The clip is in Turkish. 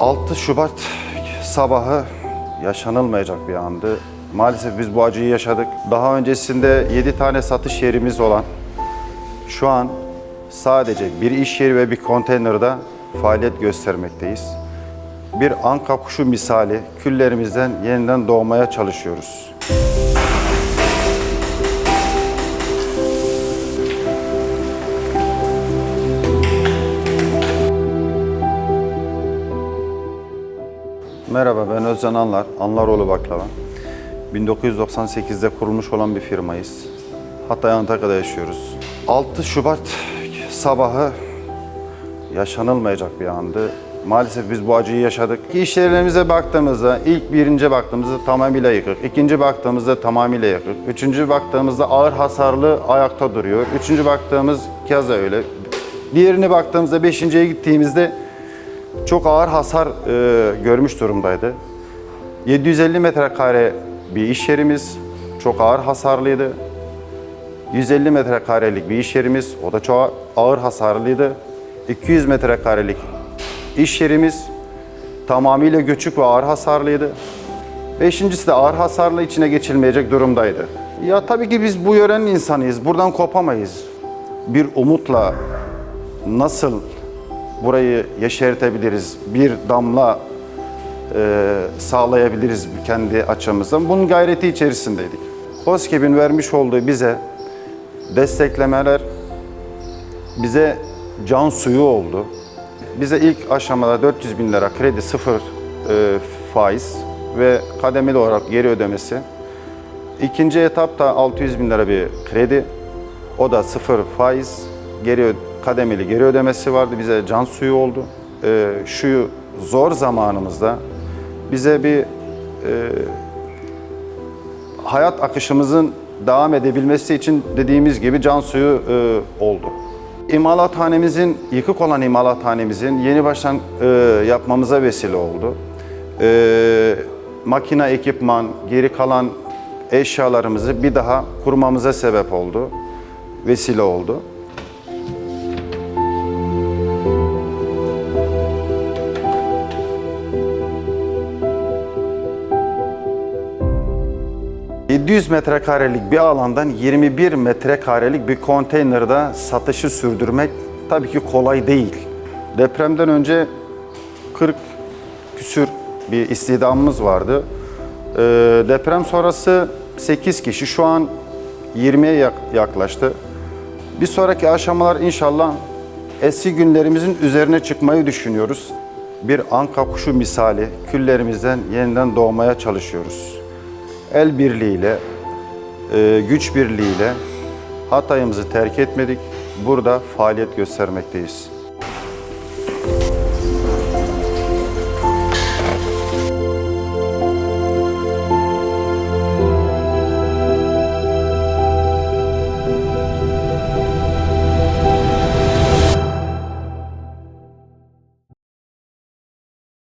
6 Şubat sabahı yaşanılmayacak bir andı. Maalesef biz bu acıyı yaşadık. Daha öncesinde 7 tane satış yerimiz olan şu an sadece bir iş yeri ve bir konteynerde faaliyet göstermekteyiz. Bir anka kuşu misali küllerimizden yeniden doğmaya çalışıyoruz. Merhaba ben Özcan Anlar, Anlaroğlu Baklava. 1998'de kurulmuş olan bir firmayız. Hatay Antakya'da yaşıyoruz. 6 Şubat sabahı yaşanılmayacak bir andı. Maalesef biz bu acıyı yaşadık. İş yerlerimize baktığımızda ilk birinci baktığımızda tamamıyla yıkık. ikinci baktığımızda tamamıyla yıkık. Üçüncü baktığımızda ağır hasarlı ayakta duruyor. Üçüncü baktığımız keza öyle. Diğerini baktığımızda beşinciye gittiğimizde çok ağır hasar e, görmüş durumdaydı. 750 metrekare bir iş yerimiz çok ağır hasarlıydı. 150 metrekarelik bir iş yerimiz o da çok ağır hasarlıydı. 200 metrekarelik iş yerimiz tamamıyla göçük ve ağır hasarlıydı. Beşincisi de ağır hasarlı içine geçilmeyecek durumdaydı. Ya tabii ki biz bu yörenin insanıyız. Buradan kopamayız. Bir umutla nasıl burayı yeşertebiliriz, bir damla e, sağlayabiliriz kendi açımızdan. Bunun gayreti içerisindeydik. COSGAP'in vermiş olduğu bize desteklemeler bize can suyu oldu. Bize ilk aşamada 400 bin lira kredi sıfır e, faiz ve kademeli olarak geri ödemesi. İkinci etapta 600 bin lira bir kredi. O da sıfır faiz, geri kademeli geri ödemesi vardı. Bize can suyu oldu. Ee, şu zor zamanımızda bize bir e, hayat akışımızın devam edebilmesi için dediğimiz gibi can suyu e, oldu. İmalathanemizin, yıkık olan imalathanemizin yeni baştan e, yapmamıza vesile oldu. E, makine, ekipman, geri kalan eşyalarımızı bir daha kurmamıza sebep oldu, vesile oldu. ...700 metrekarelik bir alandan 21 metrekarelik bir konteynerde satışı sürdürmek tabii ki kolay değil. Depremden önce 40 küsür bir istihdamımız vardı. Ee, deprem sonrası 8 kişi şu an 20'ye yak- yaklaştı. Bir sonraki aşamalar inşallah eski günlerimizin üzerine çıkmayı düşünüyoruz. Bir anka kuşu misali küllerimizden yeniden doğmaya çalışıyoruz. El birliğiyle, e, güç birliğiyle Hatay'ımızı terk etmedik. Burada faaliyet göstermekteyiz.